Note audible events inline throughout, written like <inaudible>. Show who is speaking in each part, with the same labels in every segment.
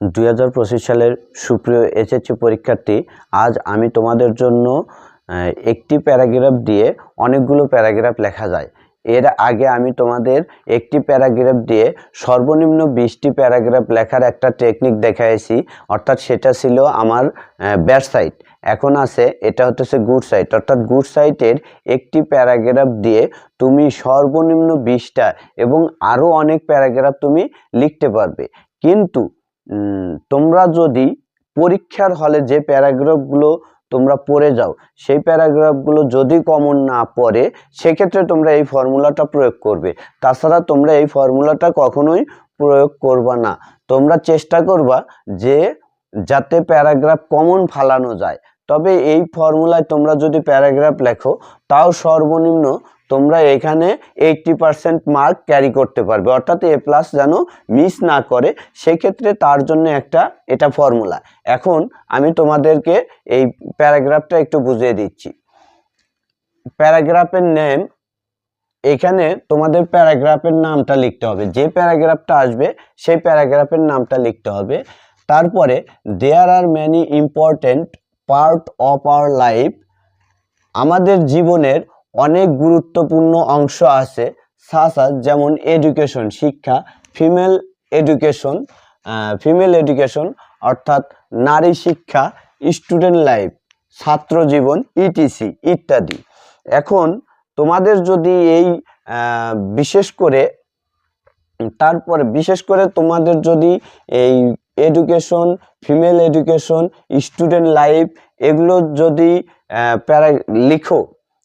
Speaker 1: দুই হাজার পঁচিশ সালের সুপ্রিয় এসএসসি পরীক্ষার্থী, আজ আমি তোমাদের জন্য একটি প্যারাগ্রাফ দিয়ে অনেকগুলো প্যারাগ্রাফ লেখা যায়। এর আগে আমি তোমাদের একটি প্যারাগ্রাফ দিয়ে সর্বনিম্ন বিশটি প্যারাগ্রাফ লেখার একটা টেকনিক দেখাইছি, অর্থাৎ সেটা ছিল আমার ব্যাড সাইড এখন আছে, এটা হচ্ছে গুড সাইট। অর্থাৎ গুড সাইটের একটি প্যারাগ্রাফ দিয়ে তুমি সর্বনিম্ন বিশটা এবং আরও অনেক প্যারাগ্রাফ তুমি লিখতে পারবে। কিন্তু তোমরা যদি পরীক্ষার হলে যে প্যারাগ্রাফগুলো তোমরা পড়ে যাও, সেই প্যারাগ্রাফগুলো যদি কমন না পড়ে, সেক্ষেত্রে তোমরা এই ফর্মুলাটা প্রয়োগ করবে। তাছাড়া তোমরা এই ফর্মুলাটা কখনোই প্রয়োগ করবা না। তোমরা চেষ্টা করবা যে যাতে প্যারাগ্রাফ কমন ফালানো যায়। তবে এই ফর্মুলায় তোমরা যদি প্যারাগ্রাফ লেখো, তাও সর্বনিম্ন তোমরা এখানে এইটটি পার্সেন্ট মার্ক ক্যারি করতে পারবে। অর্থাৎ এ প্লাস যেন মিস না করে, সেক্ষেত্রে তার জন্য একটা এটা ফর্মুলা এখন আমি তোমাদেরকে এই প্যারাগ্রাফটা একটু বুঝিয়ে দিচ্ছি। প্যারাগ্রাফের নেম এখানে তোমাদের প্যারাগ্রাফের নামটা লিখতে হবে। যে প্যারাগ্রাফটা আসবে, সেই প্যারাগ্রাফের নামটা লিখতে হবে। তারপরে there are many important part of our life আমাদের জীবনের অনেক গুরুত্বপূর্ণ অংশ আছে। সাসাস যেমন এডুকেশন শিক্ষা ফিমেল এডুকেশন ফিমেল এডুকেশন অর্থাৎ নারী শিক্ষা স্টুডেন্ট লাইফ ছাত্র জীবন ইটিসি ইত্যাদি। এখন তোমাদের যদি এই বিশেষ করে, তারপরে বিশেষ করে তোমাদের যদি এই education female education student life এগুলো যদি প্যারা, লিখো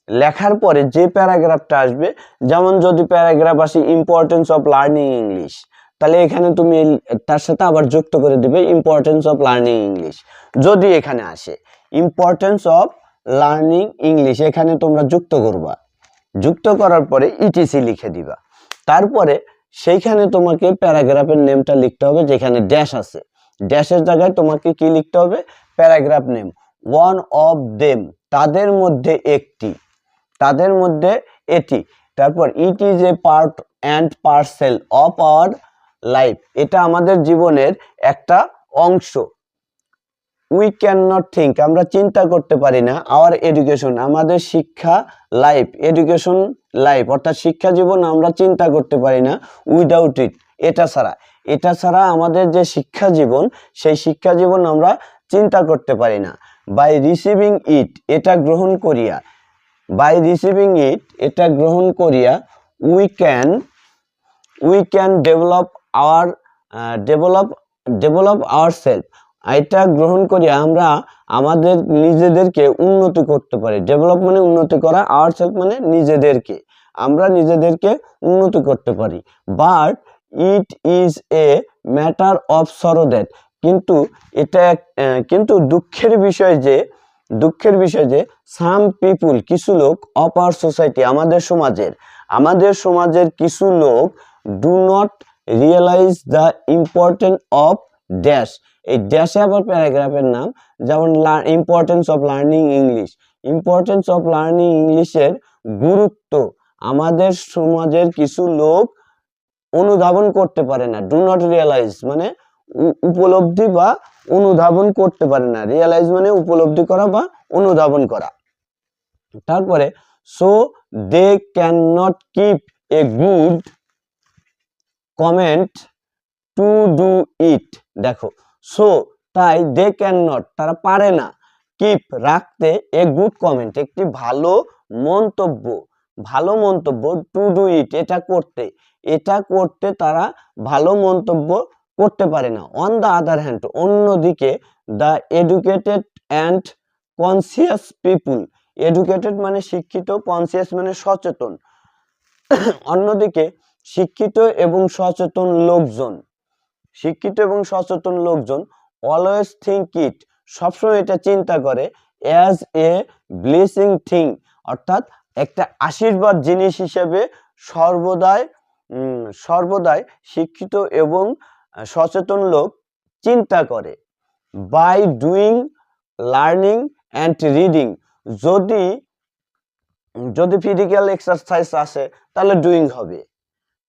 Speaker 1: লেখার পরে যে প্যারাগ্রাফটা আসবে, যেমন যদি প্যারাগ্রাফ আসে ইম্পর্টেন্স অফ লার্নিং ইংলিশ তাহলে এখানে তুমি তার সাথে আবার যুক্ত করে দিবে ইম্পর্টেন্স অফ লার্নিং ইংলিশ যদি এখানে আসে ইম্পর্টেন্স অফ লার্নিং ইংলিশ এখানে তোমরা যুক্ত করবা। যুক্ত করার পরে ইটিসি লিখে দিবা। তারপরে সেইখানে তোমাকে প্যারাগ্রাফের নেমটা লিখতে হবে, যেখানে ড্যাশ আছে। ড্যাশের জায়গায় তোমাকে কি লিখতে হবে? Paragraph name. One of them তাদের মধ্যে একটি। তাদের মধ্যে এটি। তারপর it is a part and parcel of our life এটা আমাদের জীবনের একটা অংশ। উই ক্যান নট থিঙ্ক আমরা চিন্তা করতে পারি না। আওয়ার এডুকেশন আমাদের শিক্ষা লাইফ এডুকেশন লাইফ অর্থাৎ শিক্ষা জীবন আমরা চিন্তা করতে পারি না। উইদাউট ইট এটা ছাড়া। এটা ছাড়া আমাদের যে শিক্ষা জীবন, সেই শিক্ষা জীবন আমরা চিন্তা করতে পারি না। বাই রিসিভিং ইট এটা গ্রহণ করিয়া বাই রিসিভিং ইট এটা গ্রহণ করিয়া we can we can develop our develop develop our self এটা গ্রহণ করিয়া আমরা আমাদের নিজেদেরকে উন্নতি করতে পারি। ডেভেলপ মানে উন্নতি করা আওয়ার সেলফ মানে নিজেদেরকে। আমরা নিজেদেরকে উন্নতি করতে পারি। But it is a matter of sorrow that কিন্তু এটা কিন্তু দুঃখের বিষয় যে দুঃখের বিষয় যে সাম পিপুল কিছু লোক আওয়ার সোসাইটি আমাদের সমাজের আমাদের সমাজের কিছু লোক do not realise the important of dash এই ড্যাশে আবার প্যারাগ্রাফের নাম, যেমন importance of learning English importance of learning ইংলিশের গুরুত্ব আমাদের সমাজের কিছু লোক অনুধাবন করতে পারে না ডু নট রিয়েলাইজ মানে উপলব্ধি বা অনুধাবন করতে পারে না। রিয়েলাইজ মানে উপলব্ধি করা বা অনুধাবন করা। তারপরে so they can not keep a good comment to do it দেখো সো তাই দে ক্যান নট তারা পারে না। কিপ রাখতে এ গুড কমেন্ট একটি ভালো মন্তব্য ভালো মন্তব্য টু ডু ইট এটা করতে। এটা করতে তারা ভালো মন্তব্য করতে পারে না। অন দ্য আদার হ্যান্ড অন্যদিকে the educated and conscious people educated মানে শিক্ষিত কনসিয়াস মানে সচেতন। অন্যদিকে, শিক্ষিত এবং সচেতন লোকজন, শিক্ষিত এবং সচেতন লোকজন অলওয়েজ থিঙ্ক ইট সবসময় এটা চিন্তা করে অ্যাজ এ ব্লেসিং থিং অর্থাৎ একটা আশীর্বাদ জিনিস হিসেবে সর্বদাই সর্বদাই শিক্ষিত এবং সচেতন লোক চিন্তা করে by doing learning and reading যদি যদি ফিজিক্যাল এক্সারসাইজ আসে, তাহলে ডুইং হবে।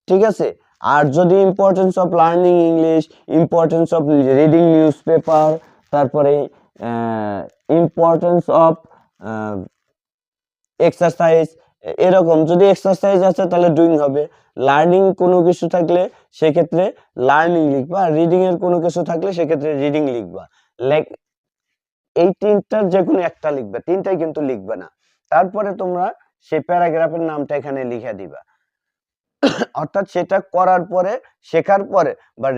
Speaker 1: ঠিক আছে? আর যদি importance of learning English importance of reading news paper তারপরে ইম্পর্টেন্স অফ এক্সারসাইজ এরকম, যদি এক্সারসাইজ আছে তাহলে ডুইং হবে। লার্নিং কোনো কিছু থাকলে সেক্ষেত্রে লার্নিং লিখবা রিডিং এর কোনো কিছু থাকলে সেক্ষেত্রে রিডিং লিখবা। লাইক এই তিনটার যে কোনো একটা লিখবে, তিনটাই কিন্তু লিখবে না। তারপরে তোমরা সেই প্যারাগ্রাফের নামটা এখানে লিখে দিবা। অর্থাৎ সেটা করার পরে, শেখার পরে, বা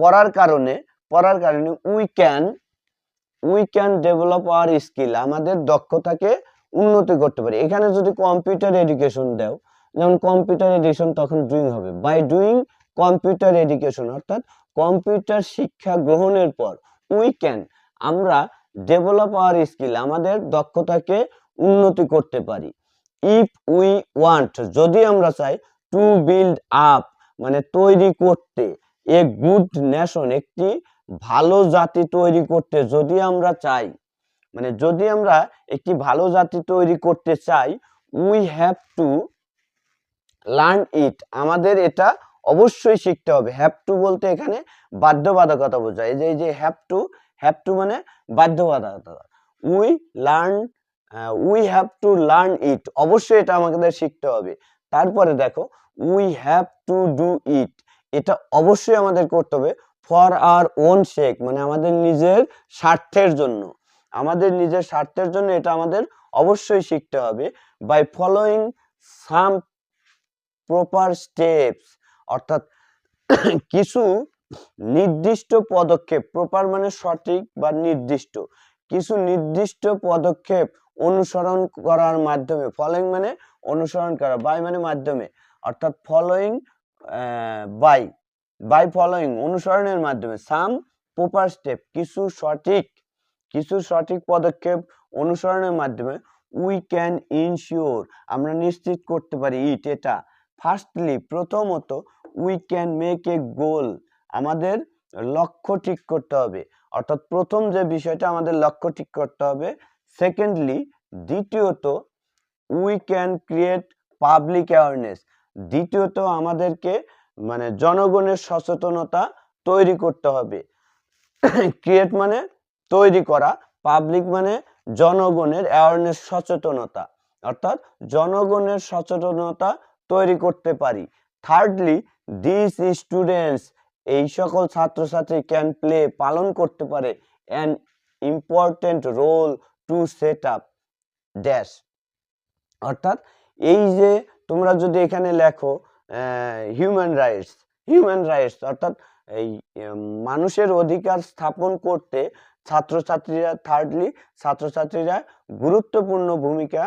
Speaker 1: পড়ার কারণে পড়ার কারণে we can we can develop our skill আমাদের দক্ষতাকে উন্নতি করতে পারি। এখানে যদি কম্পিউটার এডুকেশন দাও, যেমন কম্পিউটার এডুকেশন তখন ডুইং হবে। বাই ডুইং কম্পিউটার এডুকেশন অর্থাৎ কম্পিউটার শিক্ষা গ্রহণের পর উই ক্যান আমরা ডেভেলপ আওয়ার স্কিল আমাদের দক্ষতাকে উন্নতি করতে পারি। ইফ উই ওয়ান্ট যদি আমরা চাই টু বিল্ড আপ মানে তৈরি করতে এ গুড নেশন একটি ভালো জাতি তৈরি করতে, যদি আমরা চাই মানে যদি আমরা একটি ভালো জাতি তৈরি করতে চাই we have to learn it আমাদের এটা অবশ্যই শিখতে হবে। হ্যাভ টু বলতে এখানে বাধ্যবাধকতা বোঝায়। যে, এই যে হ্যাভ টু হ্যাভ টু মানে বাধ্যবাধকতা। We learn we have to learn it অবশ্যই এটা আমাদের শিখতে হবে। তারপরে দেখো we have to do it এটা অবশ্যই আমাদের করতে হবে ফর আর ওন শেক মানে আমাদের নিজের স্বার্থের জন্য। আমাদের নিজের স্বার্থের জন্য এটা আমাদের অবশ্যই শিখতে হবে। By following some proper steps অর্থাৎ কিছু নির্দিষ্ট পদক্ষেপ প্রপার মানে সঠিক বা নির্দিষ্ট, কিছু নির্দিষ্ট পদক্ষেপ অনুসরণ করার মাধ্যমে ফলোয়িং মানে অনুসরণ করা বাই মানে মাধ্যমে, অর্থাৎ ফলোয়িং বাই বাই ফলোয়িং অনুসরণের মাধ্যমে সাম প্রপার স্টেপ কিছু সঠিক কিছু সঠিক পদক্ষেপ অনুসরণের মাধ্যমে উই ক্যান ইনশিওর আমরা নিশ্চিত করতে পারি ইট এটা। ফার্স্টলি প্রথমত we can make a goal আমাদের লক্ষ্য ঠিক করতে হবে। অর্থাৎ প্রথম যে বিষয়টা, আমাদের লক্ষ্য ঠিক করতে হবে। সেকেন্ডলি দ্বিতীয়ত we can create public awareness দ্বিতীয়ত, আমাদেরকে মানে জনগণের সচেতনতা তৈরি করতে হবে। <coughs> ক্রিয়েট মানে তৈরি করা পাবলিক মানে জনগণের অ্যাওয়ারনেস সচেতনতা। অর্থাৎ জনগণের সচেতনতা তৈরি করতে পারি। থার্ডলি দিস স্টুডেন্টস এই সকল ছাত্রছাত্রী ক্যান প্লে পালন করতে পারে an important role to set up dash অর্থাৎ এই যে তোমরা যদি এখানে লেখো হিউম্যান রাইটস হিউম্যান রাইটস অর্থাৎ এই মানুষের অধিকার স্থাপন করতে ছাত্রছাত্রীরা থার্ডলি ছাত্রছাত্রীরা গুরুত্বপূর্ণ ভূমিকা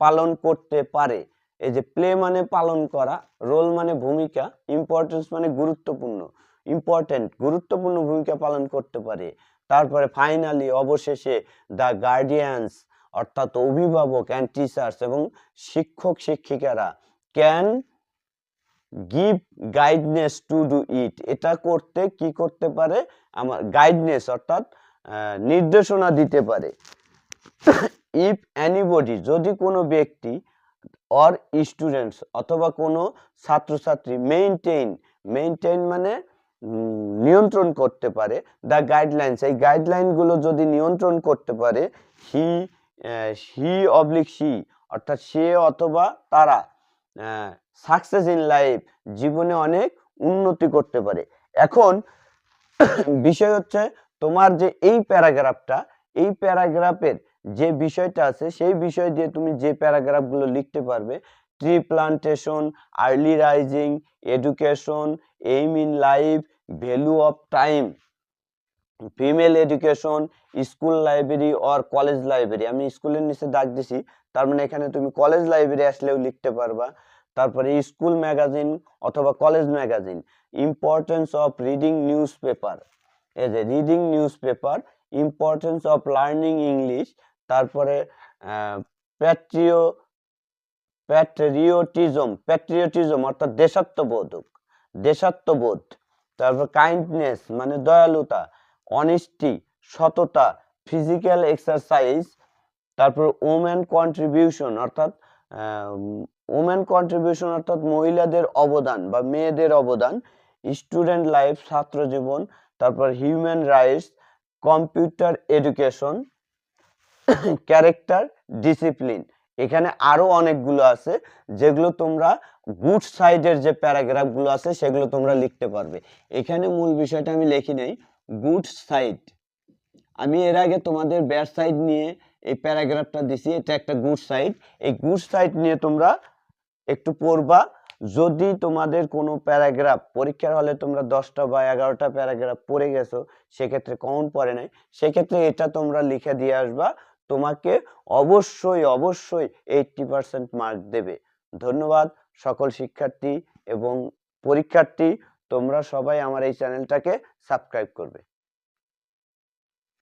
Speaker 1: পালন করতে পারে। এই যে প্লে মানে পালন করা রোল মানে ভূমিকা ইম্পর্টেন্স মানে গুরুত্বপূর্ণ ইম্পর্টেন্ট গুরুত্বপূর্ণ ভূমিকা পালন করতে পারে। তারপরে ফাইনালি অবশেষে দ্য গার্ডিয়ানস অর্থাৎ অভিভাবক অ্যান্ড টিচার্স এবং শিক্ষক, শিক্ষিকারা can give guidance to do it এটা করতে কি করতে পারে? আমার গাইডনেস অর্থাৎ নির্দেশনা দিতে পারে। ইফ অ্যানিবডি যদি কোনো ব্যক্তি অর স্টুডেন্টস অথবা কোনো ছাত্রছাত্রী মেইনটেইন মেইনটেইন মানে নিয়ন্ত্রণ করতে পারে দ্য গাইডলাইন্স এই গাইডলাইনগুলো যদি নিয়ন্ত্রণ করতে পারে হি হি অবলিক সি অর্থাৎ সে অথবা তারা সাকসেস ইন লাইফ জীবনে অনেক উন্নতি করতে পারে। এখন, বিষয় হচ্ছে তোমার যে এই প্যারাগ্রাফটা, এই প্যারাগ্রাফের যে বিষয়টা আছে, সেই বিষয় দিয়ে তুমি যে প্যারাগ্রাফগুলো লিখতে পারবে, tree plantation, early rising, education, aim in life, value of time, female education, school library or college library. আমি স্কুলের নিচে দাগ দিছি, তার মানে এখানে তুমি কলেজ লাইব্রেরি আসলেও লিখতে পারবা। তারপরে স্কুল ম্যাগাজিন অথবা college magazine, importance of reading news paper এই যে reading news paper importance of learning English তারপরে প্যাট্রিও প্যাট্রিয়টিজম প্যাট্রিয়টিজম অর্থাৎ দেশাত্মবোধক, দেশাত্মবোধ, তারপর কাইন্ডনেস মানে দয়ালুতা অনেস্টি সততা ফিজিক্যাল এক্সারসাইজ তারপর ওম্যান কন্ট্রিবিউশন অর্থাৎ ওমেন কন্ট্রিবিউশন অর্থাৎ মহিলাদের অবদান বা মেয়েদের অবদান স্টুডেন্ট লাইফ ছাত্র জীবন তারপর human rights computer education character discipline এখানে আরও অনেকগুলো আছে, যেগুলো তোমরা গুড সাইডের যে প্যারাগ্রাফগুলো আছে, সেগুলো তোমরা লিখতে পারবে। এখানে মূল বিষয়টা আমি লিখি নেই গুড সাইড আমি এর আগে তোমাদের ব্যাড সাইড নিয়ে এই প্যারাগ্রাফটা দিছি, এটা একটা গুড সাইড এই গুড সাইড নিয়ে তোমরা একটু পড়বা যদি তোমাদের কোনো প্যারাগ্রাফ, পরীক্ষার হলে তোমরা দশটা বা এগারোটা প্যারাগ্রাফ পড়ে গেছো, সেক্ষেত্রে কমন পড়ে নাই। সেক্ষেত্রে এটা তোমরা লিখে দিয়ে আসবা, তোমাকে অবশ্যই অবশ্যই এইটটি পার্সেন্ট মার্ক দেবে। ধন্যবাদ সকল শিক্ষার্থী এবং পরীক্ষার্থী, তোমরা সবাই আমার এই চ্যানেলটাকে সাবস্ক্রাইব করবে।